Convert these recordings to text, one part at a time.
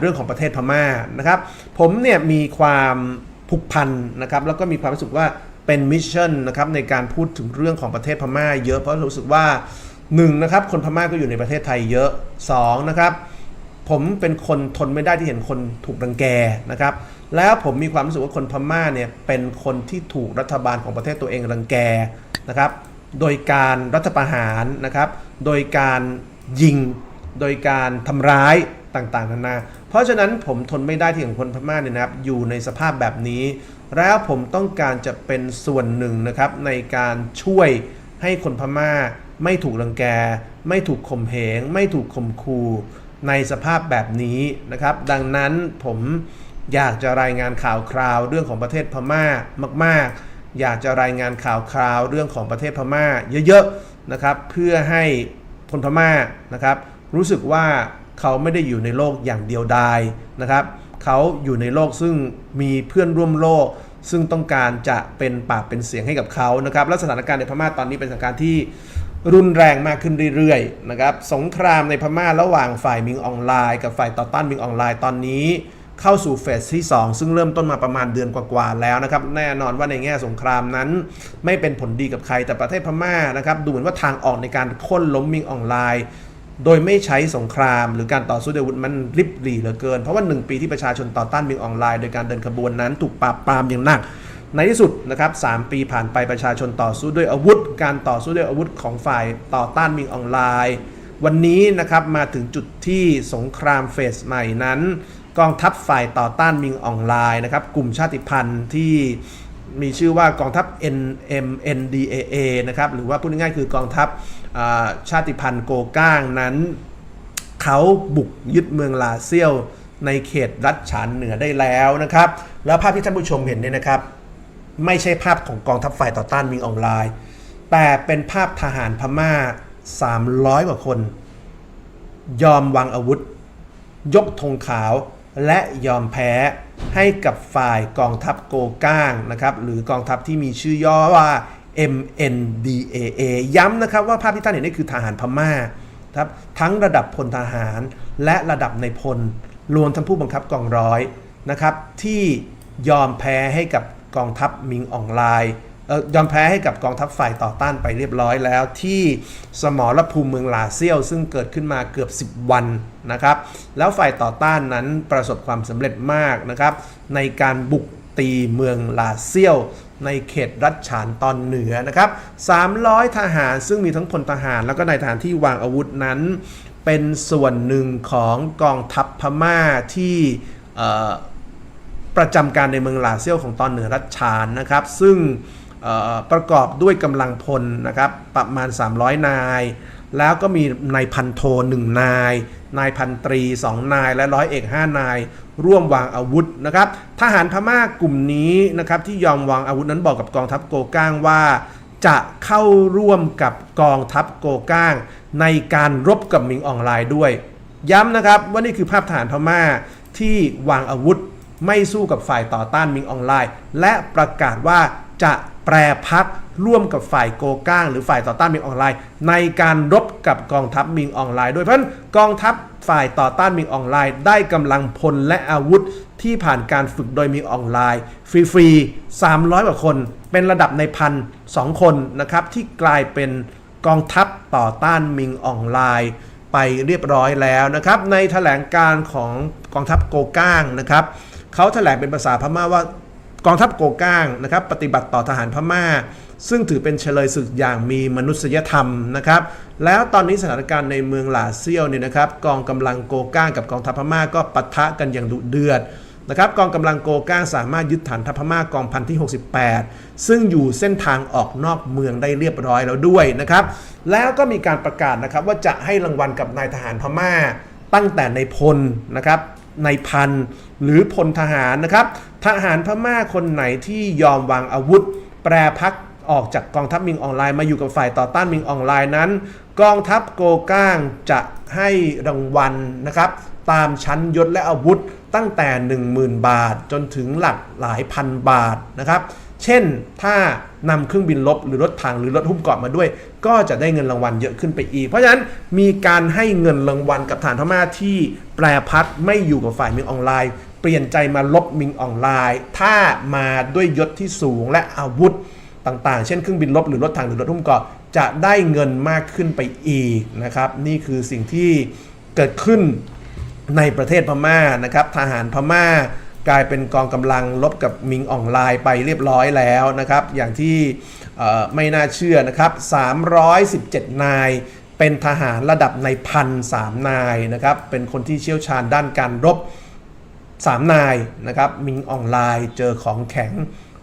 เรื่องของประเทศพม่านะครับ ผมเนี่ยมีความผูกพันนะครับแล้วก็มีความรู้สึกว่าเป็นมิชชั่นนะครับในการพูดถึงเรื่องของประเทศพม่าเยอะเพราะรู้สึกว่าหนึ่งนะครับคนพม่าก็อยู่ในประเทศไทยเยอะสองนะครับผมเป็นคนทนไม่ได้ที่เห็นคนถูกรังแกนะครับแล้วผมมีความรู้สึกว่าคนพม่าเนี่ยเป็นคนที่ถูกรัฐบาลของประเทศตัวเองรังแกนะครับ โดยการรัฐประหารนะครับ โดยการยิง โดยการทำร้ายต่างๆนานา เพราะฉะนั้นผมทนไม่ได้ที่เห็นคนพม่าเนี่ยนะครับ อยู่ในสภาพแบบนี้ แล้วผมต้องการจะเป็นส่วนหนึ่งนะครับในการช่วยให้คนพม่า ไม่ถูกรังแก ไม่ถูกข่มเหง ไม่ถูกข่มขู่ในสภาพแบบนี้นะครับ ดังนั้นผมอยากจะรายงานข่าวคราวเรื่องของประเทศพม่ามาก ๆ อยากจะรายงานข่าวคราวเรื่องของประเทศพม่าเยอะๆนะครับ เพื่อให้คนพม่านะครับ รู้สึกว่าเขาไม่ได้อยู่ในโลกอย่างเดียวดายนะครับ เขาอยู่ในโลกซึ่งมีเพื่อนร่วมโลก ซึ่งต้องการจะเป็นปากเป็นเสียงให้กับเขานะครับและสถานการณ์ในพม่าตอนนี้เป็นสถานการณ์ที่รุนแรงมากขึ้นเรื่อยๆนะครับสงครามในพม่าระหว่างฝ่ายมิงออนไลน์ กับฝ่ายต่อต้านมิงออนไลน์ตอนนี้ เข้าสู่เฟสที่ 2 ซึ่งเริ่มต้นมาประมาณเดือนกว่าๆแล้วนะครับ แน่นอนว่าในแง่สงครามนั้น ไม่เป็นผลดีกับใครแต่ประเทศพม่านะครับดูเหมือนว่าทางออกในการค้นล้มมิงออนไลน์ โดยไม่ใช้สงคราม หรือการต่อสู้ด้วยอาวุธมันริบหรี่เหลือเกิน เพราะว่า 1 ปีที่ประชาชนต่อต้านมิงออนไลน์โดยการเดินขบวนนั้นถูกปราบปรามอย่างหนัก ในที่สุดนะครับสปีผ่านไปประชาชนต่อสู้ด้วยอาวุธ การต่อสู้ด้วยอาวุธของฝ่ายต่อต้านมิงออนไลน์ วันนี้นะครับมาถึงจุดที่สงครามเฟสใหม่นั้น กองทัพฝ่ายต่อต้านมิงออนไลน์นะครับกลุ่มชาติพันธุ์ที่ มีชื่อว่ากองทัพ NMNDAA นะครับหรือว่าพูดง่ายๆคือกองทัพชาติพันธุ์โกก้างนั้น เขาบุกยึดเมืองลาเซียวในเขตรัฐฉานเหนือได้แล้วนะครับ แล้วภาพที่ท่านผู้ชมเห็นเนี่ยนะครับ ไม่ใช่ภาพของกองทัพฝ่ายต่อต้านมิงออนไลน์ แต่เป็นภาพทหารพม่า 300 กว่าคน ยอมวางอาวุธ ยกธงขาวและยอมแพ้ ให้กับฝ่ายกองทัพโกก้างนะครับหรือกองทัพที่มีชื่อย่อว่า MNDAA ย้ำนะครับว่าภาพที่ท่านเห็นนี่คือทหารพม่าครับทั้งระดับพลทหารและระดับในพลรวมทั้งผู้บังคับกองร้อยนะครับที่ยอมแพ้ให้กับกองทัพมิงออนไลน์ ยอมแพ้ให้กับกองทัพฝ่ายต่อต้านไปเรียบร้อยแล้ว ที่สมรภูมิเมืองลาเซียว ซึ่งเกิดขึ้นมาเกือบ 10 วันนะครับ แล้วฝ่ายต่อต้านนั้นประสบความสำเร็จมากนะครับ ในการบุกตีเมืองลาเซียว ในเขตรัฐฉานตอนเหนือนะครับ 300 ทหารซึ่งมีทั้งพลทหารแล้วก็นายทหารที่วางอาวุธนั้น เป็นส่วนหนึ่งของกองทัพพม่าที่ประจำการในเมืองลาเซียวของตอนเหนือรัฐฉานนะครับ ซึ่ง ประกอบด้วยกำลังพลนะครับประมาณ 300 นาย แล้วก็มีนายพันโทหนึ่งนาย นายพันตรี2นาย และร้อยเอก5นาย ร่วมวางอาวุธนะครับทหารพม่ากลุ่มนี้นะครับที่ยอมวางอาวุธนั้นบอกกับกองทัพโกก้างว่า จะเข้าร่วมกับกองทัพโกก้าง ในการรบกับมิงออนไลน์ด้วย ย้ำนะครับว่านี่คือภาพทหารพม่าที่วางอาวุธไม่สู้กับฝ่ายต่อต้านมิงออนไลน์ และประกาศว่าจะ รพักร่วมกับฝ่ายโกก้าง หรือฝ่ายต่อต้านมิงออนไลน์ ในการรบกับกองทัพมิงออนไลน์ด้วยเพราะฉะนั้นกองทัพฝ่ายต่อต้านมิงออนไลน์ ได้กำลังพลและอาวุธที่ผ่านการฝึกโดยมิงออนไลน์ ฟรีๆ300 กว่าคน เป็นระดับในพันสองคนนะครับที่กลายเป็นกองทัพต่อต้านมิงออนไลน์ไปเรียบร้อยแล้วนะครับในแถลงการของกองทัพโกก้างนะครับเขาแถลงเป็นภาษาพม่าว่า กองทัพโกก้างนะครับปฏิบัติต่อทหารพม่า ซึ่งถือเป็นเฉลยศึกอย่างมีมนุษยธรรมนะครับแล้วตอนนี้สถานการณ์ในเมืองหลาเซียวเนี่ยนะครับกองกำลังโกก้างกับกองทัพพม่าก็ปะทะกันอย่างดุเดือดนะครับกองกำลังโกก้างสามารถยึดฐานทัพพม่ากองพันที่ 68 ซึ่งอยู่เส้นทางออกนอกเมืองได้เรียบร้อยแล้วด้วยนะครับแล้วก็มีการประกาศนะครับว่าจะให้รางวัลกับนายทหารพม่าตั้งแต่ในพลนะครับ ในพันหรือพลทหารนะครับ ทหารพม่าคนไหนที่ยอมวางอาวุธ แปรพักออกจากกองทัพมิงออนไลน์มาอยู่กับฝ่ายต่อต้านมิงออนไลน์นั้น กองทัพโกก้างจะให้รางวัลนะครับ ตามชั้นยศและอาวุธตั้งแต่ 10,000 บาท จนถึงหลักหลายพันบาทนะครับ เช่น ถ้านำเครื่องบินลบหรือรถถังหรือรถหุ้มเกราะมาด้วย ก็จะได้เงินรางวัลเยอะขึ้นไปอีก เพราะฉะนั้นมีการให้เงินรางวัลกับฐานพม่าที่แปรพัดไม่อยู่กับฝ่ายมิงออนไลน์ เปลี่ยนใจมาลบมิงออนไลน์ ถ้ามาด้วยยศที่สูงและอาวุธต่างๆ เช่นเครื่องบินลบหรือรถถังหรือรถหุ้มเกราะจะได้เงินมากขึ้นไปอีกนะครับ นี่คือสิ่งที่เกิดขึ้นในประเทศพม่านะครับ ทหารพม่า กลายเป็นกองกำลังลบกับมิงอ่อนไลน์ไปเรียบร้อยแล้วนะครับ อย่างที่ไม่น่าเชื่อนะครับ 317 นาย เป็นทหารระดับในพันสามนายนะครับ เป็นคนที่เชี่ยวชาญด้านการรบสามนายนะครับ มิงอ่อนไลน์เจอของแข็ง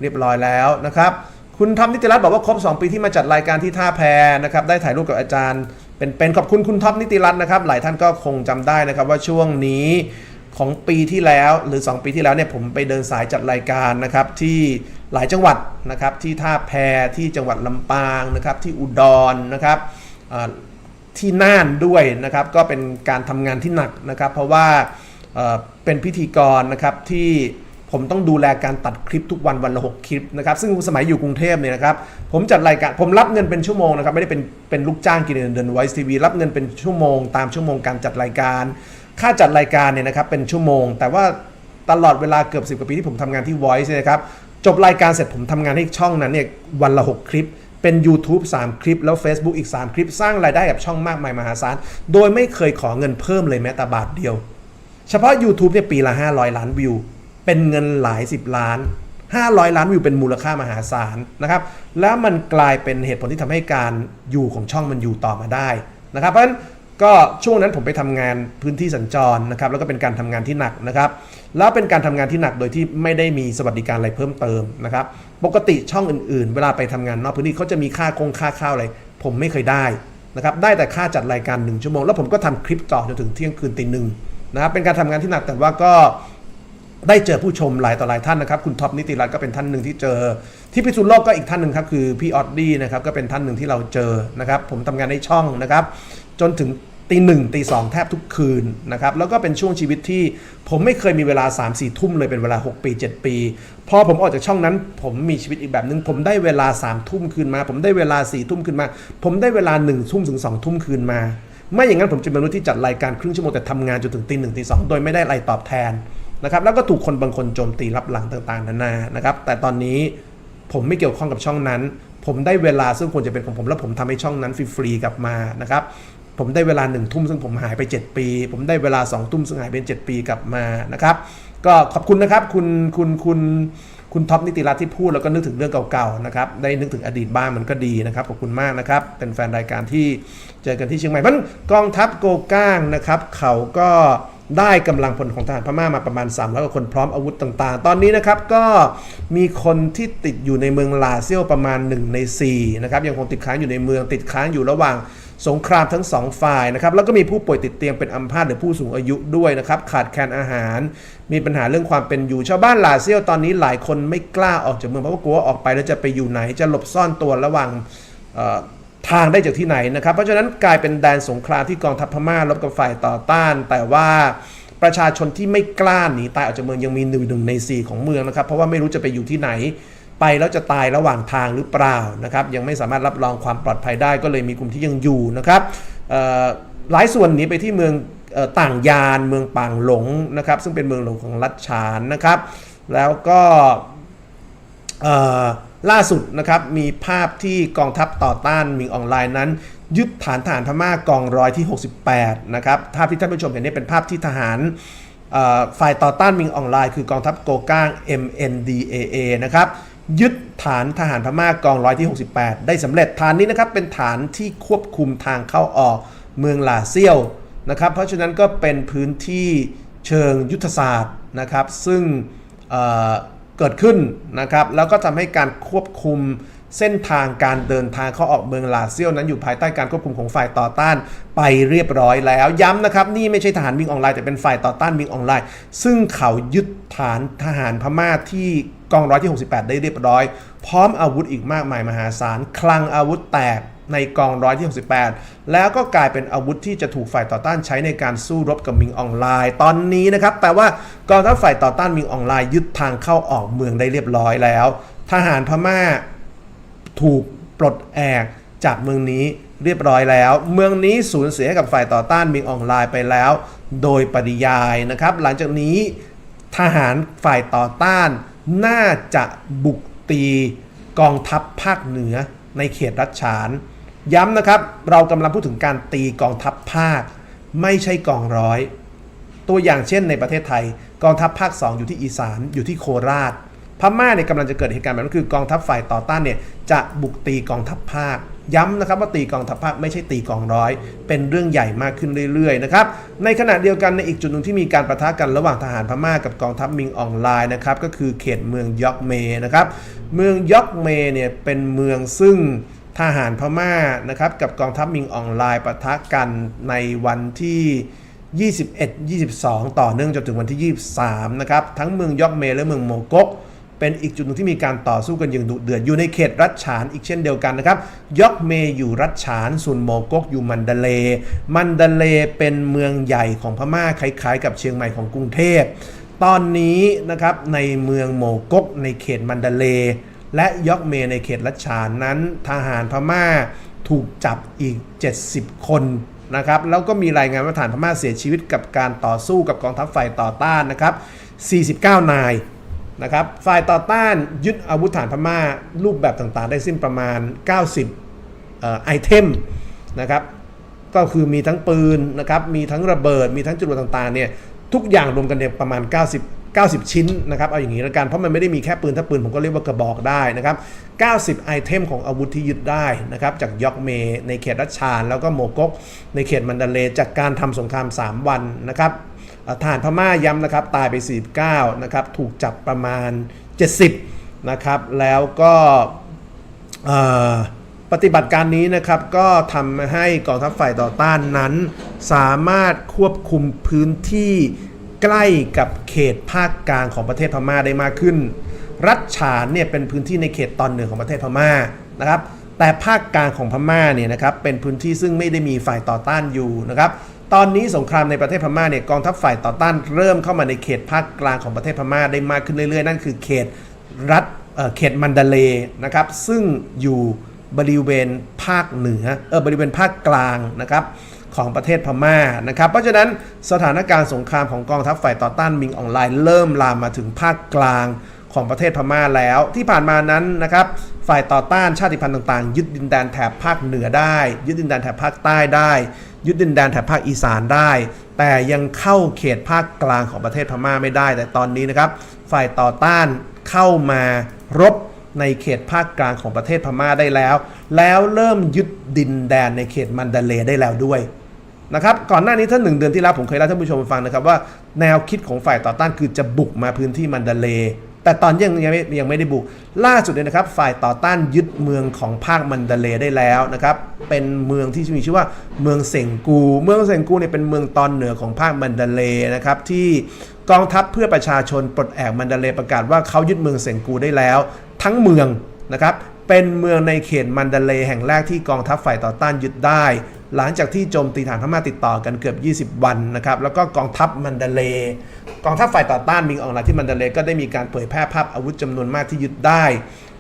เรียบร้อยแล้วนะครับ คุณทอมนิติรัตน์บอกว่าครบ 2 ปีที่มาจัดรายการที่ท่าแพนะครับ ได้ถ่ายรูปกับอาจารย์ เป็นเป็นขอบคุณคุณท็อปนิติรัตน์นะครับ หลายท่านก็คงจำได้นะครับว่าช่วงนี้ ของปีที่แล้วหรือ 2 ปีที่แล้วเนี่ยผมไปเดินสายจัดรายการนะครับที่หลายจังหวัดนะครับที่ท่าแพที่จังหวัดลำปางนะครับที่อุดรนะครับที่น่านด้วยนะครับก็เป็นการทำงานที่หนักนะครับ เพราะว่าเป็นพิธีกรนะครับที่ผมต้องดูแลการตัดคลิปทุกวันวันละ6คลิปนะครับซึ่งสมัยอยู่กรุงเทพเนี่ยนะครับผมจัดรายการผมรับเงินเป็นชั่วโมงนะครับไม่ได้เป็นเป็นลูกจ้างกินเงินเดือนไวซ์ทีวีรับเงินเป็นชั่วโมงตามชั่วโมงการจัดรายการ ค่าจัดรายการเนี่ยนะครับเป็นชั่วโมง แต่ว่าตลอดเวลาเกือบ10กว่าปีที่ผมทำงานที่ Voice เนี่ยนะครับจบรายการเสร็จผมทำงานให้ช่องนั้นเนี่ยวันละ 6 คลิป เป็น YouTube 3 คลิป แล้ว Facebook อีก 3 คลิป สร้างรายได้กับช่องมากมายมหาศาล โดยไม่เคยขอเงินเพิ่มเลยแม้แต่บาทเดียว เฉพาะ YouTube เนี่ยปีละ 500 ล้านวิว เป็นเงินหลาย 10 ล้าน 500 ล้านวิวเป็นมูลค่ามหาศาลนะครับ แล้วมันกลายเป็นเหตุผลที่ทำให้การอยู่ของช่องมันอยู่ต่อมาได้นะครับ เพราะฉะนั้น ก็ช่วงนั้นผมไปทำงานพื้นที่สัญจรนะครับแล้วก็เป็นการทำงานที่หนักนะครับแล้วเป็นการทำงานที่หนักโดยที่ไม่ได้มีสวัสดิการอะไรเพิ่มเติมนะครับปกติช่องอื่นๆ เวลาไปทำงานนอกพื้นที่เขาจะมีค่าคงค่าข้าวอะไร ผมไม่เคยได้นะครับได้แต่ค่าจัดรายการหนึ่งชั่วโมง แล้วผมก็ทำคลิปต่อจนถึงเที่ยงคืนตีหนึ่งนะครับเป็นการทำงานที่หนักแต่ว่าก็ได้เจอผู้ชมหลายต่อหลายท่านนะครับ คุณท็อปนิติรัตน์ก็เป็นท่านหนึ่งที่เจอ ที่พิษณุโลกก็อีกท่านหนึ่งครับคือพี่ออดดี้นะครับก็เป็นท่านหนึ่งที่เราเจอนะครับ ผมทำงานในช่องนะครับ จนถึงตีหนึ่งตีสองแทบทุกคืนนะครับแล้วก็เป็นช่วงชีวิตที่ผมไม่เคยมีเวลา 3 4 ทุ่มเลยเป็นเวลา 6 ปี 7 ปี พอผมออกจากช่องนั้น ผมมีชีวิตอีกแบบหนึง่งผมได้เวลา3ามทุ่มคืนมา ผมได้เวลา4ี่ทุ่มคืนมา ผมได้เวลา1นึ่ทุ่มถึง2องทุ่มคืนมา ไม่อย่างนั้นผมจะเป็นมนุษย์ที่จัดรายการครึ่งชั่วโมงแต่ทำงานจนถึงตีหนึ่งตีสองโดยไม่ได้อะไรตอบแทนนะครับแล้วก็ถูกคนบางคนโจมตีรับหลังต่างๆนานานะครับแต่ตอนนี้ผมไม่เกี่ยวข้องกับช่องนั้น ผมได้เวลาซึ่งควรจะเป็นของผม แล้วผมทำให้ช่องนั้นฟรีๆกลับมานะครับ ผมได้เวลาหนึ่งทุ่มซึ่งผมหายไป 7 ปี ผมได้เวลา2องทุ่มซึ่งหายไป7ปีกลับมานะครับ ก็ขอบคุณนะครับคุณคุณคุณคุณท็อปนิติรัตน์ที่พูดแล้วก็นึกถึงเรื่องเก่าๆนะครับได้นึกถึงอดีตบ้างมันก็ดีนะครับขอบคุณมากนะครับ เป็นแฟนรายการที่เจอกันที่เชียงใหม่เพราะกองทัพโกก้างนะครับเขาก็ได้กำลังพลของทหารพม่ามาประมาณ300กว่าคนพร้อมอาวุธต่างๆ ตอนนี้นะครับก็มีคนที่ติดอยู่ในเมืองลาเซียวประมาณ 1 ใน4นะครับยังคงติดค้างอยู่ในเมืองติดค้างอยู่ระหว่าง สงครามทั้งสองฝ่ายนะครับแล้วก็มีผู้ป่วยติดเตียงเป็นอัมพาตหรือผู้สูงอายุด้วยนะครับขาดแคลนอาหาร มีปัญหาเรื่องความเป็นอยู่ชาวบ้านลาเซียวตอนนี้หลายคนไม่กล้าออกจากเมืองเพราะว่ากลัวว่าออกไปแล้วจะไปอยู่ไหนจะหลบซ่อนตัวระหว่างทางได้จากที่ไหนนะครับ เพราะฉะนั้นกลายเป็นแดนสงครามที่กองทัพพม่ารบกับฝ่ายต่อต้าน แต่ว่าประชาชนที่ไม่กล้าหนีตายออกจากเมืองยังมีหนึ่งหนึ่งในสี่ของเมืองนะครับ เพราะว่าไม่รู้จะไปอยู่ที่ไหน ไปแล้วจะตายระหว่างทางหรือเปล่านะครับยังไม่สามารถรับรองความปลอดภัยได้ก็เลยมีกลุ่มที่ยังอยู่นะครับหลายส่วนหนีไปที่เมืองออต่างยานเมืองปางหลงนะครับซึ่งเป็นเมืองหลวงของรัชฉานนะครับ แล้วก็ล่าสุดนะครับมีภาพที่กองทัพต่อต้านมิงออนไลน์นั้น ยึดฐานทหารพม่ากองร้อยที่ 68 นะครับภาพที่ท่านผู้ชมเห็นนี่เป็นภาพที่ทหารฝ่ายต่อต้านมิงออนไลน์คือกองทัพโกก้าง MNDAA นะครับ ยึดฐานทหารพม่ากองร้อยที่ 68 ได้สำเร็จฐานนี้นะครับเป็นฐานที่ควบคุมทางเข้าออกเมืองลาเซียวนะครับ เพราะฉะนั้นก็เป็นพื้นที่เชิงยุทธศาสตร์นะครับ ซึ่งเเกิดขึ้นนะครับ แล้วก็ทำให้การควบคุม เส้นทางการเดินทางเข้าออกเมืองลาเซียวนั้นอยู่ภายใต้การควบคุมของฝ่ายต่อต้านไปเรียบร้อยแล้ว ย้ำนะครับ นี่ไม่ใช่ทหารมิงออนไลน์แต่เป็นฝ่ายต่อต้านมิงออนไลน์ ซึ่งเขายึดฐานทหารพม่าที่กองร้อยที่ 68 ได้เรียบร้อย พร้อมอาวุธอีกมากมายมหาศาล คลังอาวุธแตกในกองร้อยที่ 68 แล้วก็กลายเป็นอาวุธที่จะถูกฝ่ายต่อต้านใช้ในการสู้รบกับมิงออนไลน์ ตอนนี้นะครับแปลว่ากองทัพฝ่ายต่อต้านมิงออนไลน์ยึดทางเข้าออกเมืองได้เรียบร้อยแล้ว ทหารพม่า ถูกปลดแอกจากเมืองนี้เรียบร้อยแล้ว เมืองนี้สูญเสียกับฝ่ายต่อต้านมิงออนไลน์ไปแล้ว โดยปริยายนะครับ หลังจากนี้ทหารฝ่ายต่อต้านน่าจะบุกตีกองทัพภาคเหนือในเขตรัชฉาน ย้ำนะครับ เรากำลังพูดถึงการตีกองทัพภาค ไม่ใช่กองร้อย ตัวอย่างเช่นในประเทศไทย กองทัพภาค 2 อยู่ที่อีสานอยู่ที่โคราช พม่าเนี่ยกำลังจะเกิดเหตุการณ์แบบนั้นคือกองทัพฝ่ายต่อต้านเนี่ยจะบุกตีกองทัพภาคย้ำนะครับว่าตีกองทัพภาคไม่ใช่ตีกองร้อย เป็นเรื่องใหญ่มากขึ้นเรื่อยๆนะครับในขณะเดียวกันในอีกจุดหนึ่งที่มีการประทะกันระหว่างทหารพม่ากับกองทัพมิงออนไลน์นะครับก็คือเขตเมืองยอกเมนะครับเมืองยอกเมเนี่ยเป็นเมืองซึ่งทหารพม่านะครับกับกองทัพมิงออนไลน์ประทะกันในวันที่ 21 22 ต่อเนื่องจนถึงวันที่ 23นะครับทั้งเมืองยอกเมและเมืองโมกก เป็นอีกจุดหนึ่งที่มีการต่อสู้กันอย่างดุเดือดอยู่ในเขตรัชฉานอีกเช่นเดียวกันนะครับยอกเมอยู่รัชฉานส่วนโมกกอยู่มันดาเล มันดาเลเป็นเมืองใหญ่ของพม่าคล้าย ๆ กับเชียงใหม่ของกรุงเทพตอนนี้นะครับในเมืองโมกกในเขตมันดาเล และยอกเมในเขตรัชฉานนั้นทหารพม่าถูกจับอีก 70 คนนะครับแล้วก็มีรายงานว่าทหารพม่าเสียชีวิตกับการต่อสู้กับกองทัพฝ่ายต่อต้านนะครับ 49 นาย นะครับฝ่ายต่อต้านยึดอาวุธฐานพม่า รูปแบบต่างๆ ได้สิ้นประมาณ 90เอ่อไอเทมนะครับก็คือมีทั้งปืนนะครับมีทั้งระเบิด มีทั้งจรวดต่างๆเนี่ยทุกอย่างรวมกันเนี่ยประมาณ 90 90 ชิ้นนะครับเอาอย่างนี้ละกันเพราะมันไม่ได้มีแค่ปืนถ้าปืนผมก็เรียกว่ากระบอกได้นะครับ90 ไอเทมของอาวุธที่ยึดได้นะครับจากยอกเมในเขตรัชชานแล้วก็โมกก ในเขตมันดาเลจากการทำสงคราม 3 วันนะครับ เอ่อทหารพม่าย้ำนะครับตายไป 49นะครับถูกจับประมาณ 70นะครับแล้วก็ปฏิบัติการนี้นะครับก็ทำให้กองทัพฝ่ายต่อต้านนั้น สามารถควบคุมพื้นที่ใกล้กับเขตภาคกลางของประเทศพม่าได้มากขึ้น รัฐฉานเนี่ยเป็นพื้นที่ในเขตตอนเหนือของประเทศพม่านะครับแต่ภาคกลางของพม่าเนี่ยนะครับเป็นพื้นที่ซึ่งไม่ได้มีฝ่ายต่อต้านอยู่นะครับ ตอนนี้สงครามในประเทศพม่าเนี่ยกองทัพฝ่ายต่อต้านเริ่มเข้ามาในเขตภาคกลางของประเทศพม่าได้มากขึ้นเรื่อยๆ นั่นคือเขตรัฐเอ่อเขตมันดาเลนะครับ ซึ่งอยู่บริเวณภาคเหนือเออบริเวณภาคกลางนะครับของประเทศพม่านะครับ เพราะฉะนั้นสถานการณ์สงครามของกองทัพฝ่ายต่อต้านมิงออนไลน์เริ่มลามมาถึงภาคกลาง ของประเทศพม่าแล้ว ที่ผ่านมานั้นนะครับฝ่ายต่อต้านชาติพันธุ์ต่างๆ ยึดดินแดนแถบภาคเหนือได้ ยึดดินแดนแถบภาคใต้ได้ ยึดดินแดนแถบภาคอีสานได้ แต่ยังเข้าเขตภาคกลางของประเทศพม่าไม่ได้ แต่ตอนนี้นะครับฝ่ายต่อต้านเข้ามารบในเขตภาคกลางของประเทศพม่าได้แล้ว แล้วเริ่มยึดดินแดนในเขตมันดาเลได้แล้วด้วยนะครับก่อนหน้านี้ถ้าหนึ่งเดือนที่แล้วผมเคยเล่าให้ท่านผู้ชมฟังนะครับว่าแนวคิดของฝ่ายต่อต้านคือจะบุกมาพื้นที่มันดาเล แต่ตอนยังยังไม่ยังไม่ได้บุก ล่าสุดเลยนะครับ ฝ่ายต่อต้านยึดเมืองของภาคมันดาเลได้แล้วนะครับ เป็นเมืองที่มีชื่อว่าเมืองเซงกู เมืองเซงกูเนี่ยเป็นเมืองตอนเหนือของภาคมันดาเลนะครับที่กองทัพเพื่อประชาชนปลดแอกมันดาเลประกาศว่าเขายึดเมืองเซงกูได้แล้ว ทั้งเมืองนะครับเป็นเมืองในเขตมันดาเลแห่งแรกที่กองทัพฝ่ายต่อต้านยึดได้ หลังจากที่โจมตีฐานพม่าติดต่อกันเกือบ 20 วันนะครับแล้วก็กองทัพมันเดเล กองทัพฝ่ายต่อต้านมิงออนไลน์ที่มันเดเลก็ได้มีการเผยแพร่ภาพอาวุธจำนวนมากที่ยึดได้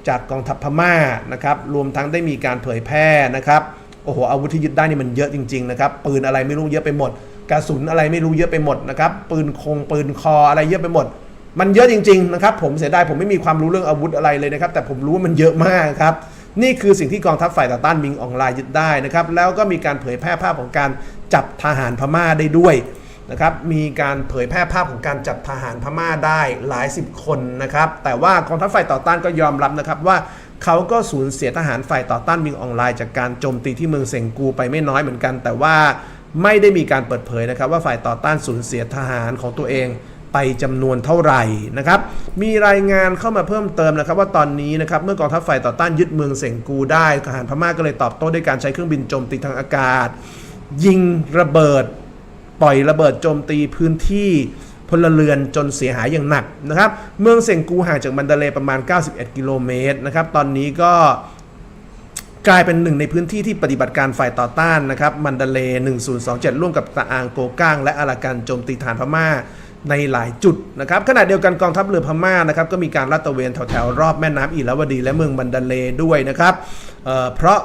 จากกองทัพพม่านะครับรวมทั้งได้มีการเผยแพร่นะครับโอ้โหอาวุธที่ยึดได้นี่มันเยอะจริงๆนะครับปืนอะไรไม่รู้เยอะไปหมด กระสุนอะไรไม่รู้เยอะไปหมดนะครับปืนคงปืนคออะไรเยอะไปหมด มันเยอะจริงๆนะครับผมเสียดายผมไม่มีความรู้เรื่องอาวุธอะไรเลยนะครับแต่ผมรู้ว่ามันเยอะมากครับ นี่คือสิ่งที่กองทัพฝ่ายต่อต้านมิงออนไลน์ยึดได้นะครับ แล้วก็มีการเผยแพร่ภาพของการจับทหารพม่าได้ด้วยนะครับ มีการเผยแพร่ภาพของการจับทหารพม่าได้หลายสิบคนนะครับ แต่ว่ากองทัพฝ่ายต่อต้านก็ยอมรับนะครับว่าเขาก็สูญเสียทหารฝ่ายต่อต้านมิงออนไลน์จากการโจมตีที่เมืองเซงกูไปไม่น้อยเหมือนกัน แต่ว่าไม่ได้มีการเปิดเผยนะครับว่าฝ่ายต่อต้านสูญเสียทหารของตัวเอง ไปจำนวนเท่าไหร่นะครับ มีรายงานเข้ามาเพิ่มเติมนะครับ ว่าตอนนี้นะครับเมื่อกองทัพฝ่ายต่อต้านยึดเมืองเซงกูได้ทหารพม่าก็เลยตอบโต้ด้วยการใช้เครื่องบินโจมตีทางอากาศ ยิงระเบิด ปล่อยระเบิดโจมตีพื้นที่พลเรือนจนเสียหายอย่างหนักนะครับ เมืองเซงกูห่างจากมันเดเลประมาณ 91 กิโลเมตรนะครับ ตอนนี้ก็กลายเป็นหนึ่งในพื้นที่ที่ปฏิบัติการฝ่ายต่อต้านนะครับ มันเดเลย์1027 ร่วมกับตะอางโกก้าง และอารากันโจมตีฐานพม่า ในหลายจุดนะครับขณะเดียวกันกองทัพเรือพม่านะครับก็มีการลาดตระเวนแถวๆรอบแม่น้ำอิราวดี และเมืองบันดาเลด้วยนะครับเเพราะ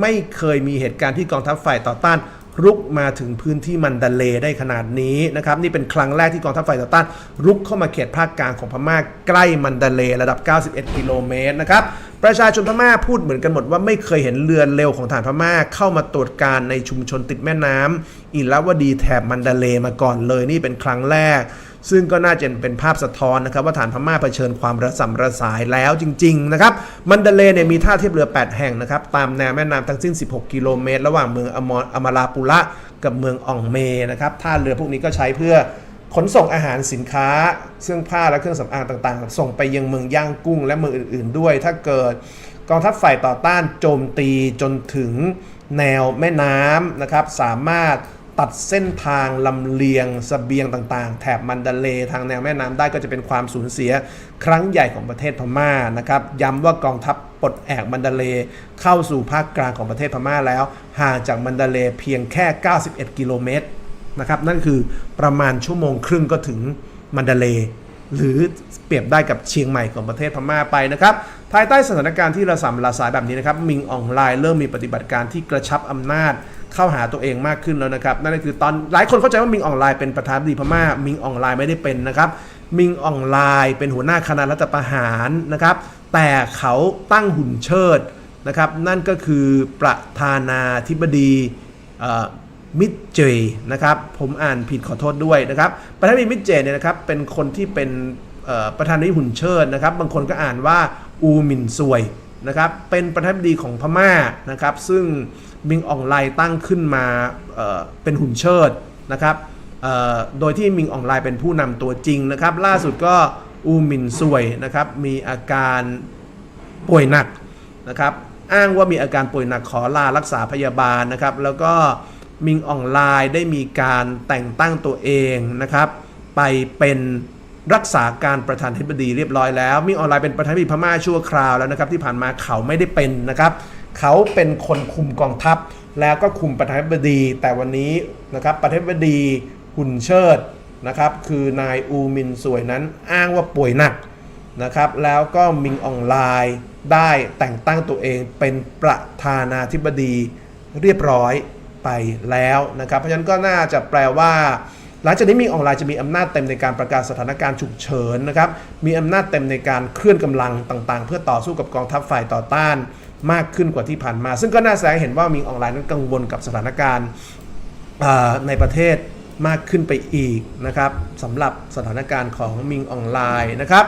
ไม่เคยมีเหตุการณ์ที่กองทัพฝ่ายต่อต้าน รุกมาถึงพื้นที่มันดาเลได้ขนาดนี้นะครับนี่เป็นครั้งแรกที่กองทัพฝ่ายต่อต้าน รุกเข้ามาเขตภาคกลางของพม่าใกล้มันดาเลระดับ 91 กิโลเมตรนะครับประชาชนพม่าพูดเหมือนกันหมดว่าไม่เคยเห็นเรือเร็วของฐานพม่าเข้ามาตรวจการในชุมชนติดแม่น้ำอิลาวดีแถบมันดาเลมาก่อนเลยนี่เป็นครั้งแรก ซึ่งก็น่าจะเป็นภาพสะท้อนนะครับว่าฐานพม่าเผชิญความระสำระสายแล้วจริงๆนะครับมันเดเลเนี่ยมีท่าเทียบเรือ 8 แห่งนะครับตามแนวแม่น้ำทั้งสิ้น 16 กิโลเมตร ระหว่างเมืองอมรอมาราปุระกับเมืองอองเมนะครับท่าเรือพวกนี้ก็ใช้เพื่อขนส่งอาหารสินค้าเสื้อผ้าและเครื่องสำอางต่างๆ ส่งไปยังเมืองย่างกุ้งและเมืองอื่น ๆ ด้วย ถ้าเกิดกองทัพฝ่ายต่อต้านโจมตีจนถึงแนวแม่น้ำนะครับสามารถ ตัดเส้นทางลำเลียงสเสบียงต่างๆ แถบมันดาเลทางแนวแม่น้ำได้ก็จะเป็นความสูญเสียครั้งใหญ่ของประเทศพม่านะครับย้ำว่ากองทัพปลดแอกมันดาเลเข้าสู่ภาคกลางของประเทศพม่าแล้ว ห่างจากมันดาเลเพียงแค่ 91 กิโลเมตรนะครับนั่นคือประมาณชั่วโมงครึ่งก็ถึงมันดาเลหรือเปรียบได้กับเชียงใหม่ของประเทศพม่าไปนะครับ ภายใต้สถานการณ์ที่ระสำระสายแบบนี้นะครับมิงออนไลน์เริ่มมีปฏิบัติการที่กระชับอำนาจ เข้าหาตัวเองมากขึ้นแล้วนะครับนั่นก็คือตอนหลายคนเข้าใจว่ามิงออนไลน์เป็นประธานธิบดีพม่ามิงออนไลน์ไม่ได้เป็นนะครับมิงออนไลน์เป็นหัวหน้าคณะรัฐประหารนะครับ แต่เขาตั้งหุ่นเชิดนะครับ นั่นก็คือประธานาธิบดีมิดเจนะครับ ผมอ่านผิดขอโทษด้วยนะครับ ประธานาธิบดีมิดเจเนี่ยนะครับ เป็นคนที่เป็นประธานาธิบดีหุ่นเชิดนะครับ บางคนก็อ่านว่าอูมินซวยนะครับ เป็นประธานาธิบดีของพม่านะครับ ซึ่ง มิงอองไลตั้งขึ้นมาเเป็นหุ่นเชิดนะครับโดยที่มิงอองไลเป็นผู้นำตัวจริงนะครับ ล่าสุดก็อูหมินซวยนะครับมีอาการป่วยหนักนะครับอ้างว่ามีอาการป่วยหนักขอลารักษาพยาบาลนะครับ แล้วก็มิงอองไลได้มีการแต่งตั้งตัวเองนะครับ ไปเป็นรักษาการประธานธิบดีเรียบร้อยแล้วมิงออนไลน์เป็นประธานธิบดีพม่าชั่วคราวแล้วนะครับ ที่ผ่านมาเขาไม่ได้เป็นนะครับ เขาเป็นคนคุมกองทัพ แล้วก็คุมประธานาธิบดี แต่วันนี้นะครับประธานาธิบดีหุ่นเชิดนะครับคือนายอูมินสวยนั้นอ้างว่าป่วยหนักนะครับแล้วก็มิงออนไลน์ได้แต่งตั้งตัวเองเป็นประธานาธิบดีเรียบร้อยไปแล้วนะครับ เพราะฉะนั้นก็น่าจะแปลว่า หลังจากนี้มิงออนไลน์จะมีอำนาจเต็มในการประกาศสถานการณ์ฉุกเฉินนะครับ มีอำนาจเต็มในการเคลื่อนกำลังต่างๆ เพื่อต่อสู้กับกองทัพฝ่ายต่อต้าน มากขึ้นกว่าที่ผ่านมา ซึ่งก็น่าแสดงเห็นว่ามิงออนไลน์นั้นกังวลกับสถานการณ์ในประเทศมากขึ้นไปอีกนะครับสำหรับสถานการณ์ของมิงออนไลน์นะครับ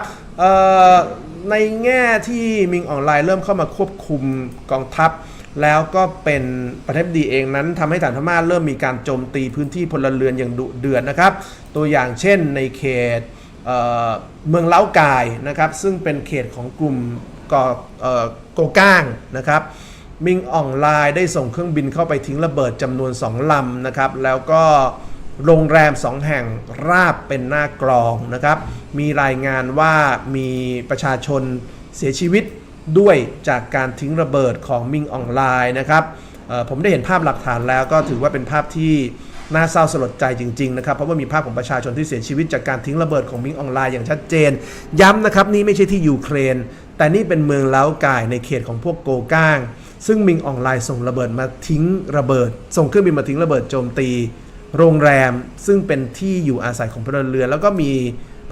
ในแง่ที่มิงออนไลน์เริ่มเข้ามาควบคุมกองทัพ แล้วก็เป็นประเทศดีเองนั้นทำให้ฐานพม่าเริ่มมีการโจมตีพื้นที่พลเรือนอย่างดุเดือดนะครับ ตัวอย่างเช่นในเขตเเมืองเล้ากายนะครับซึ่งเป็นเขตของกลุ่ม กอเอ่อโกก้างนะครับมิงอ่องไลน์ได้ส่งเครื่องบินเข้าไปทิ้งระเบิดจำนวน 2 ลำนะครับ แล้วก็โรงแรม 2 แห่งราบเป็นหน้ากลองนะครับ มีรายงานว่ามีประชาชนเสียชีวิตด้วยจากการทิ้งระเบิดของมิงอ่องไลน์นะครับผมได้เห็นภาพหลักฐานแล้วก็ถือว่าเป็นภาพที่น่าเศร้าสลดใจจริงๆนะครับเพราะว่ามีภาพของประชาชนที่เสียชีวิตจากการทิ้งระเบิดของมิงออนไลน์อย่างชัดเจน ย้ำนะครับนี่ไม่ใช่ที่ยูเครน แต่นี่เป็นเมืองเล้ากายในเขตของพวกโกก้าง ซึ่งมิงออนไลน์ส่งระเบิดมาทิ้งระเบิด ส่งเครื่องบินมาทิ้งระเบิดโจมตี โรงแรมซึ่งเป็นที่อยู่อาศัยของพลเรือนแล้วก็มี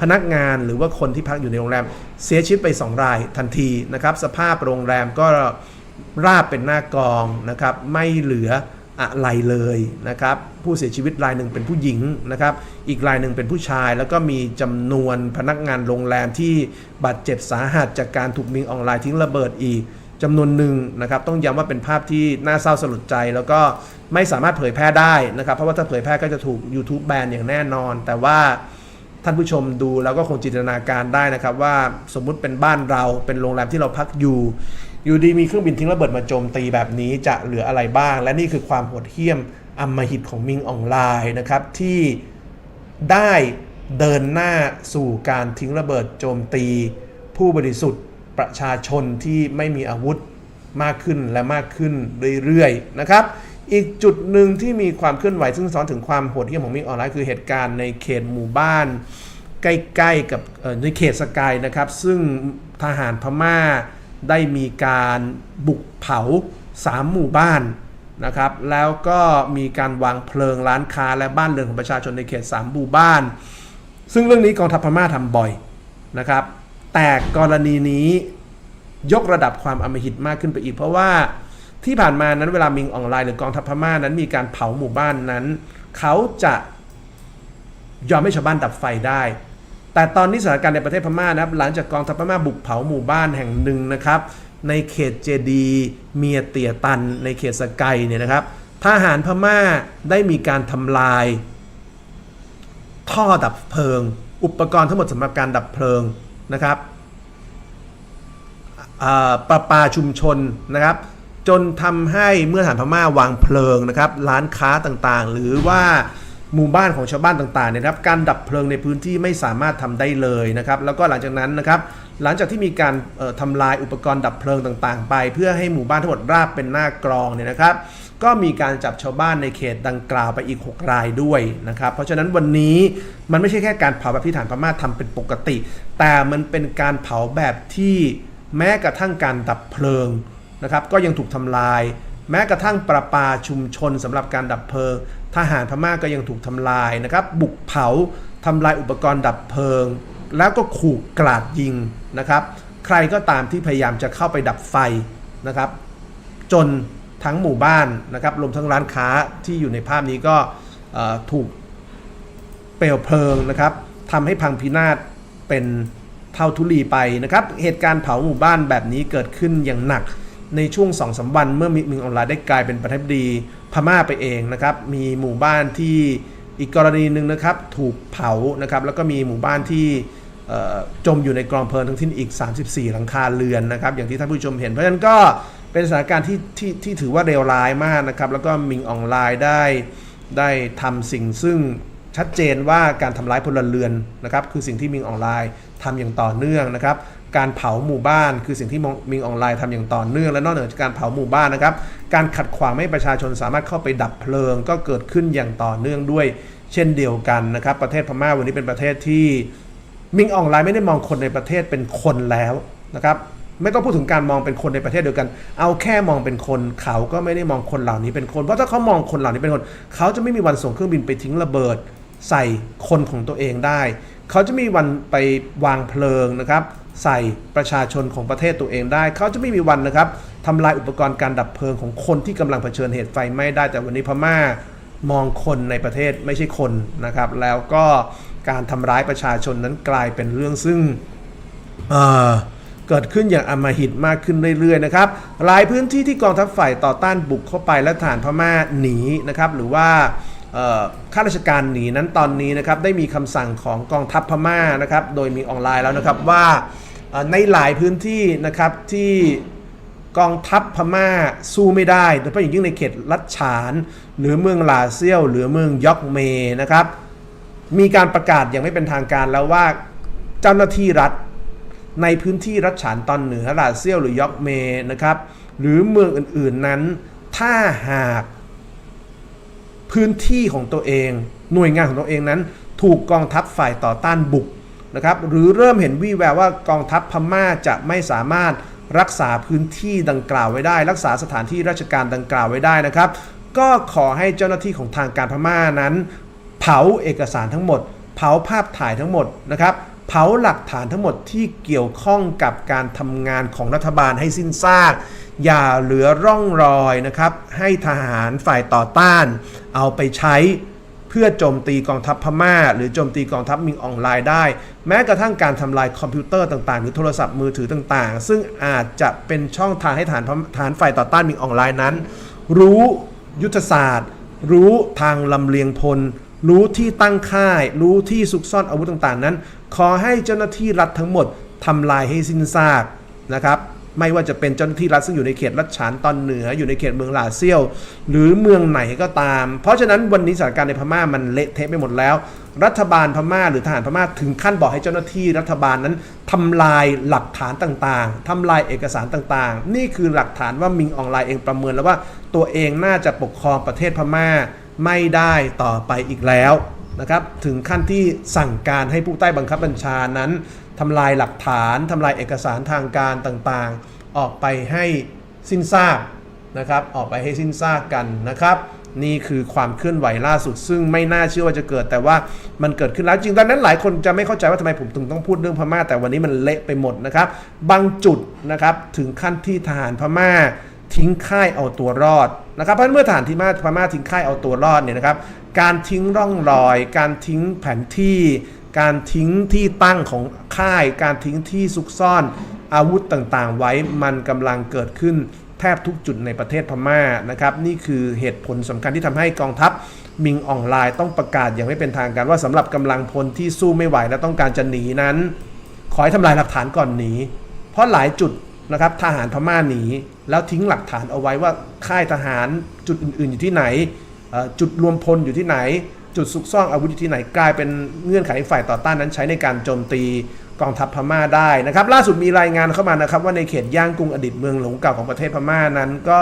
พนักงานหรือว่าคนที่พักอยู่ในโรงแรม เสียชีวิตไป 2 รายทันทีนะครับ สภาพโรงแรมก็ราบเป็นหน้ากองนะครับ ไม่เหลือ อะไรเลยนะครับ ผู้เสียชีวิตรายหนึ่งเป็นผู้หญิงนะครับ อีกรายหนึ่งเป็นผู้ชาย แล้วก็มีจำนวนพนักงานโรงแรมที่บาดเจ็บสาหัสจากการถูกมิงออนไลน์ทิ้งระเบิดอีกจำนวนหนึ่งนะครับ ต้องย้ำว่าเป็นภาพที่น่าเศร้าสลดใจ แล้วก็ไม่สามารถเผยแพร่ได้นะครับ เพราะว่าถ้าเผยแพร่ก็จะถูก YouTube แบนอย่างแน่นอน แต่ว่าท่านผู้ชมดูแล้วก็คงจินตนาการได้นะครับ ว่าสมมุติเป็นบ้านเราเป็นโรงแรมที่เราพักอยู่ อยู่ดีมีเครื่องบินทิ้งระเบิดมาโจมตีแบบนี้จะเหลืออะไรบ้าง และนี่คือความโหดเหี้ยมอำมหิตของมิงออนไลน์นะครับที่ได้เดินหน้าสู่การทิ้งระเบิดโจมตี ผู้บริสุทธิ์ประชาชนที่ไม่มีอาวุธมากขึ้นและมากขึ้นเรื่อยๆนะครับ อีกจุดหนึ่งที่มีความเคลื่อนไหวซึ่งสอนถึงความโหดเหี้ยมของมิกออนไลน์คือเหตุการณ์ในเขตหมู่บ้านใกล้ๆกับในเขตสกายนะครับ ซึ่งทหารพม่า ได้มีการบุกเผา 3 หมู่บ้านนะครับแล้วก็มีการวางเพลิงร้านค้าและบ้านเรือนของประชาชนในเขต 3 หมู่บ้าน ซึ่งเรื่องนี้กองทัพพม่าทำบ่อยนะครับแต่กรณีนี้ยกระดับความอำมหิตมากขึ้นไปอีก เพราะว่าที่ผ่านมานั้นเวลามิงออนไลน์หรือกองทัพพม่านั้นมีการเผาหมู่บ้านนั้น เขาจะยอมให้ชาวบ้านดับไฟได้ แต่ตอนนี้สถานการณ์ในประเทศพม่านะครับหลังจากกองทัพพม่าบุกเผาหมู่บ้านแห่งหนึ่งนะครับ ในเขตเจดีเมียเตียตัน ในเขตสกายเนี่ยนะครับทหารพม่าได้มีการทำลาย ท่อดับเพลิง อุปกรณ์ทั้งหมดสำหรับการดับเพลิงนะครับประปาชุมชนนะครับ จนทำให้เมื่อทหารพม่าวางเพลิงนะครับ ร้านค้าต่างๆ หรือว่า หมู่บ้านของชาวบ้านต่างๆเนี่ยนะครับการดับเพลิงในพื้นที่ไม่สามารถทำได้เลยนะครับแล้วก็หลังจากนั้นนะครับหลังจากที่มีการเอ่อทำลายอุปกรณ์ดับเพลิงต่างๆ ไป เพื่อให้หมู่บ้านทั้งหมดราบเป็นหน้ากรองเนี่ยนะครับก็มีการจับชาวบ้านในเขตดังกล่าวไปอีก 6 รายด้วยนะครับ เพราะฉะนั้นวันนี้มันไม่ใช่แค่การเผาแบบที่ฐานพม่าทำเป็นปกติ แต่มันเป็นการเผาแบบที่แม้กระทั่งการดับเพลิงนะครับ ก็ยังถูกทำลาย แม้กระทั่งประปาชุมชนสำหรับการดับเพลิง ทหารพม่าก็ยังถูกทำลายนะครับ บุกเผาทำลายอุปกรณ์ดับเพลิง แล้วก็ขู่กราดยิงนะครับ ใครก็ตามที่พยายามจะเข้าไปดับไฟนะครับ จนทั้งหมู่บ้านนะครับรวมทั้งร้านค้าที่อยู่ในภาพนี้ก็ถูกเปลวเพลิงนะครับทำให้พังพินาศเป็นเท่าทุลีไปนะครับ เหตุการณ์เผาหมู่บ้านแบบนี้เกิดขึ้นอย่างหนักในช่วง2องสาวันเมื่อมิงออนไลน์ได้กลายเป็นประธานาธิบดี พม่าไปเองนะครับมีหมู่บ้านที่อีกกรณีหนึ่งนะครับถูกเผานะครับแล้วก็มีหมู่บ้านที่จมอยู่ในกรองเพลิงทั้งสิ้นอีก 34 หลังคาเรือนนะครับอย่างที่ท่านผู้ชมเห็น เพราะฉะนั้นก็เป็นสถานการณ์ที่ที่ที่ถือว่าเลวร้ายมากนะครับแล้วก็มิงออนไลน์ได้ได้ทำสิ่งซึ่งชัดเจนว่าการทำร้ายพลเรือนนะครับคือสิ่งที่มิงออนไลน์ทำอย่างต่อเนื่องนะครับ การเผาหมู่บ้าน คือสิ่งที่มิงออนไลน์ทำอย่างต่อเนื่องและนอกเหนือจากการเผาหมู่บ้านนะครับ การขัดขวางไม่ให้ประชาชนสามารถเข้าไปดับเพลิง ก็เกิดขึ้นอย่างต่อเนื่องด้วย เช่นเดียวกันนะครับ ประเทศพม่าวันนี้เป็นประเทศที่มิงออนไลน์ไม่ได้มองคนในประเทศเป็นคนแล้วนะครับไม่ต้องพูดถึงการมองเป็นคนในประเทศเดียวกัน เอาแค่มองเป็นคนเขาก็ไม่ได้มองคนเหล่านี้เป็นคน เพราะถ้าเขามองคนเหล่านี้เป็นคน เขาจะไม่มีวันส่งเครื่องบินไปทิ้งระเบิด ใส่คนของตัวเองได้ เขาจะมีวันไปวางเพลิงนะครับ ใส่ประชาชนของประเทศตัวเองได้ เขาจะไม่มีวันนะครับทำลายอุปกรณ์การดับเพลิงของคนที่กำลังเผชิญเหตุไฟไหม้ได้ แต่วันนี้พม่ามองคนในประเทศไม่ใช่คนนะครับ แล้วก็การทำร้ายประชาชนนั้นกลายเป็นเรื่องซึ่งเเกิดขึ้นอย่างอมหิตมากขึ้นเรื่อยๆนะครับหลายพื้นที่ที่กองทัพฝ่ายต่อต้านบุกเข้าไปและฐานพม่าหนีนะครับ หรือว่าข้าราชการหนีนั้นตอนนี้นะครับได้มีคำสั่งของกองทัพพม่านะครับ โดยมีออนไลน์แล้วนะครับว่า ในหลายพื้นที่นะครับที่กองทัพพม่าสู้ไม่ได้โดยเฉพาะอย่างยิ่งในเขตลัดฉาน หรือเมืองลาเซียว หรือเมืองยอกเมนะครับ มีการประกาศอย่างไม่เป็นทางการแล้วว่าเจ้าหน้าที่รัฐในพื้นที่รัฐฉานตอนเหนือลาเซียวหรือยอกเมนะครับ หรือเมืองอื่นๆนั้น ถ้าหากพื้นที่ของตัวเอง หน่วยงานของตัวเองนั้น ถูกกองทัพฝ่ายต่อต้านบุก นะครับหรือเริ่มเห็นวี่แววว่ากองทัพพม่าจะไม่สามารถรักษาพื้นที่ดังกล่าวไว้ได้ รักษาสถานที่ราชการดังกล่าวไว้ได้นะครับ ก็ขอให้เจ้าหน้าที่ของทางการพม่านั้น เผาเอกสารทั้งหมด เผาภาพถ่ายทั้งหมดนะครับเผาหลักฐานทั้งหมดที่เกี่ยวข้องกับการทำงานของรัฐบาลให้สิ้นซาก อย่าเหลือร่องรอยนะครับ ให้ทหารฝ่ายต่อต้าน เอาไปใช้ เพื่อโจมตีกองทัพพม่า หรือโจมตีกองทัพมิงออนไลน์ได้ แม้กระทั่งการทำลายคอมพิวเตอร์ต่างๆ หรือโทรศัพท์มือถือต่างๆ ซึ่งอาจจะเป็นช่องทางให้ฐานฐานฝ่ายต่อต้านมิงออนไลน์นั้น รู้ยุทธศาสตร์ รู้ทางลำเลียงพล รู้ที่ตั้งค่าย รู้ที่ซุกซ่อนอาวุธต่างๆ นั้น ขอให้เจ้าหน้าที่รัฐทั้งหมดทำลายให้สิ้นซากนะครับ ไม่ว่าจะเป็นเจ้าหน้าที่รัฐซึ่งอยู่ในเขตรัชฉานตอนเหนืออยู่ในเขตเมืองลาเซียว หรือเมืองไหนก็ตาม เพราะฉะนั้นวันนี้สถานการณ์ในพม่ามันเละเทะไปหมดแล้ว รัฐบาลพม่าหรือทหารพม่าถึงขั้นบอกให้เจ้าหน้าที่รัฐบาลนั้นทำลายหลักฐานต่างๆทำลายเอกสารต่างๆ นี่คือหลักฐานว่ามิงออนไลน์เองประเมินแล้วว่า ตัวเองน่าจะปกครองประเทศพม่าไม่ได้ต่อไปอีกแล้วนะครับถึงขั้นที่สั่งการให้ผู้ใต้บังคับบัญชานั้น ทำลายหลักฐานทำลายเอกสารทางการต่างๆ ออกไปให้สิ้นซากนะครับออกไปให้สิ้นซากกันนะครับ นี่คือความเคลื่อนไหวล่าสุด ซึ่งไม่น่าเชื่อว่าจะเกิดแต่ว่ามันเกิดขึ้นแล้วจริงดังนั้นหลายคนจะไม่เข้าใจว่าทำไมผมถึงต้องพูดเรื่องพม่า แต่วันนี้มันเละไปหมดนะครับ บางจุดนะครับถึงขั้นที่ทหารพม่าทิ้งค่ายเอาตัวรอดนะครับเพราะฉะนั้นเมื่อทหารที่มาพม่าทิ้งค่ายเอาตัวรอดเนี่ยนะครับ การทิ้งร่องรอย การทิ้งแผนที่ การทิ้งที่ตั้งของค่าย การทิ้งที่ซุกซ่อนอาวุธต่างๆ ไว้มันกำลังเกิดขึ้นแทบทุกจุดในประเทศพม่านะครับนี่คือเหตุผลสำคัญที่ทำให้กองทัพมิงออนไลน์ต้องประกาศอย่างไม่เป็นทางการว่าสำหรับกำลังพลที่สู้ไม่ไหวและต้องการจะหนีนั้น ขอให้ทำลายหลักฐานก่อนหนีเพราะหลายจุดนะครับทหารพม่าหนีแล้วทิ้งหลักฐานเอาไว้ว่าค่ายทหารจุดอื่น ๆ อยู่ที่ไหนจุดรวมพลอยู่ที่ไหน จุดซุกซ่อนอาวุธอยู่ที่ไหนกลายเป็นเงื่อนไขฝ่ายต่อต้านนั้นใช้ในการโจมตีกองทัพพม่าได้นะครับ ล่าสุดมีรายงานเข้ามานะครับ ว่าในเขตย่างกุ้งอดีตเมืองหลวงเก่าของประเทศพม่านั้น ก็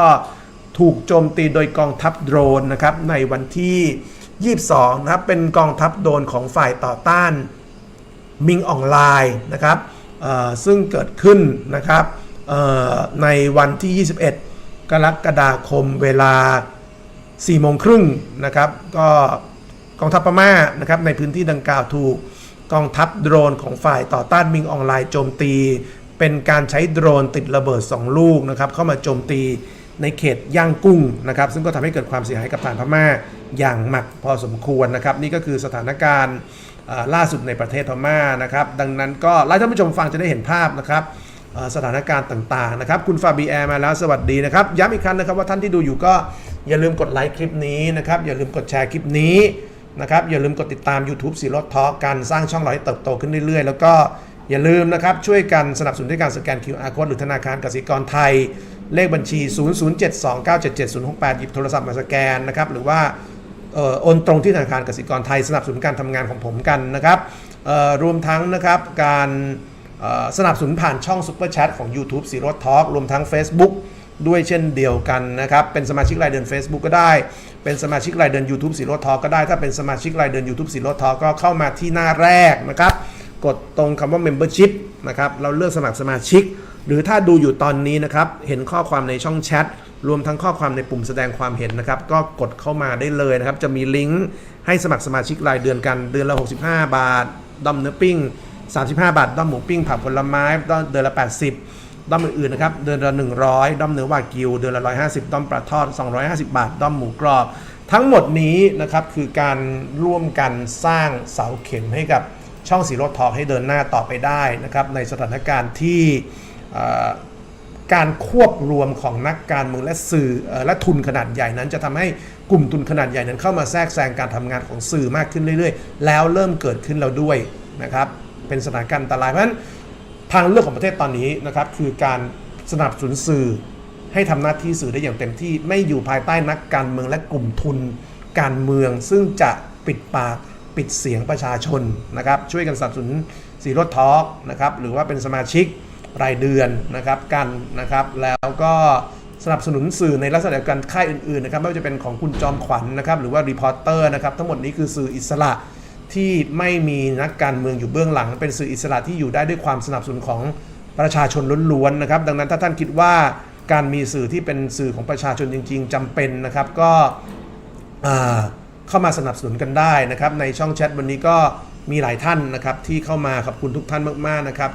ถูกโจมตีโดยกองทัพโดรนนะครับในวันที่ 22 นะครับ เป็นกองทัพโดรนของฝ่ายต่อต้านมิงออนไลน์นะครับซึ่งเกิดขึ้นนะครับในวันที่ 21 กรกฎาคมเวลา4โมงครึ่งนะครับ ก็ กองทัพพม่านะครับในพื้นที่ดังกล่าวถูกกองทัพโดรนของฝ่ายต่อต้านมิงออนไลน์โจมตี เป็นการใช้โดรนติดระเบิด 2 ลูกนะครับเข้ามาโจมตีในเขตย่างกุ้งนะครับซึ่งก็ทำให้เกิดความเสียหายกับฐานพม่าอย่างหนักพอสมควรนะครับ นี่ก็คือสถานการณ์ล่าสุดในประเทศพม่านะครับ ดังนั้นก็ไล่ท่านผู้ชมฟังจะได้เห็นภาพนะครับสถานการณ์ต่างๆนะครับ คุณฟาบีแอร์มาแล้วสวัสดีนะครับ ย้ำอีกครั้งนะครับว่าท่านที่ดูอยู่ก็อย่าลืมกดไลค์คลิปนี้นะครับ อย่าลืมกดแชร์คลิปนี้ นะครับอย่าลืมกดติดตาม YouTube สีรถทอกันสร้างช่องเราให้เติบโตขึ้นเรื่อยๆ แล้วก็อย่าลืมนะครับช่วยกันสนับสนุนด้วยการสแกน QR Code หรือธนาคารกสิกรไทย เลขบัญชี 0072977068 หยิบโทรศัพท์มาสแกนนะครับหรือว่าเอ่อโอนตรงที่ธนาคารกสิกรไทยสนับสนุนการทำงานของผมกันนะครับรวมทั้งนะครับการสนับสนุนผ่านช่อง Super Chat ของ YouTube สีรถทอล์กรวมทั้ง Facebook ด้วยเช่นเดียวกันนะครับ เป็นสมาชิกรายเดือน Facebook ก็ได้ เป็นสมาชิกรายเดือน YouTube สีรถทอก็ได้ ถ้าเป็นสมาชิกรายเดือน YouTube สีรถทอก็เข้ามาที่หน้าแรกนะครับ กดตรงคำว่า Membership นะครับ เราเลือกสมัครสมาชิก หรือถ้าดูอยู่ตอนนี้นะครับ เห็นข้อความในช่องแชท รวมทั้งข้อความในปุ่มแสดงความเห็นนะครับ ก็กดเข้ามาได้เลยนะครับ จะมีลิงก์ให้สมัครสมาชิกรายเดือนกัน เดือนละ 65 บาทดอมเนื้อปิ้ง 35 บาทดอมหมูปิ้งผักผลไม้ดอมเดือนละ 80 ด้อมอื่นๆนะครับ เดือนละ 100 ด้อมเนื้อวากิว เดือนละ 150 ด้อมปลาทอด 250 บาท ด้อมหมูกรอบ ทั้งหมดนี้นะครับคือการร่วมกันสร้างเสาเข็มให้กับช่องสีรถทองให้เดินหน้าต่อไปได้นะครับในสถานการณ์ที่การควบรวมของนักการเมืองและสื่ออและทุนขนาดใหญ่นั้น จะทำให้กลุ่มทุนขนาดใหญ่นั้นเข้ามาแทรกแซงการทำงานของสื่อมากขึ้นเรื่อย ๆ แล้วเริ่มเกิดขึ้นแล้วด้วยนะครับเป็นสถานการณ์อันตรายเพราะฉะนั้น ทางเลือกของประเทศตอนนี้นะครับคือการสนับสนุนสื่อ ให้ทำหน้าที่สื่อได้อย่างเต็มที่ไม่อยู่ภายใต้นักการเมืองและกลุ่มทุน การเมืองซึ่งจะปิดปากปิดเสียงประชาชนนะครับช่วยกันสนับสนุนสีรถทอล์กนะครับหรือว่าเป็นสมาชิกรายเดือนนะครับกันนะครับแล้วก็สนับสนุนสื่อในลักษณะเดียวกันค่ายอื่นๆนะครับไม่ว่าจะเป็นของคุณจอมขวัญนะครับหรือว่ารีพอร์เตอร์นะครับทั้งหมดนี้คือสื่ออิสระ ที่ไม่มีนักการเมืองอยู่เบื้องหลัง เป็นสื่ออิสระที่อยู่ได้ด้วยความสนับสนุนของประชาชนล้วนๆนะครับ ดังนั้นถ้าท่านคิดว่าการมีสื่อที่เป็นสื่อของประชาชนจริง ๆจำเป็นนะครับ ก็เข้ามาสนับสนุนกันได้นะครับ ในช่องแชทวันนี้ก็มีหลายท่านนะครับที่เข้ามาขอบคุณทุกท่านมากๆนะครับ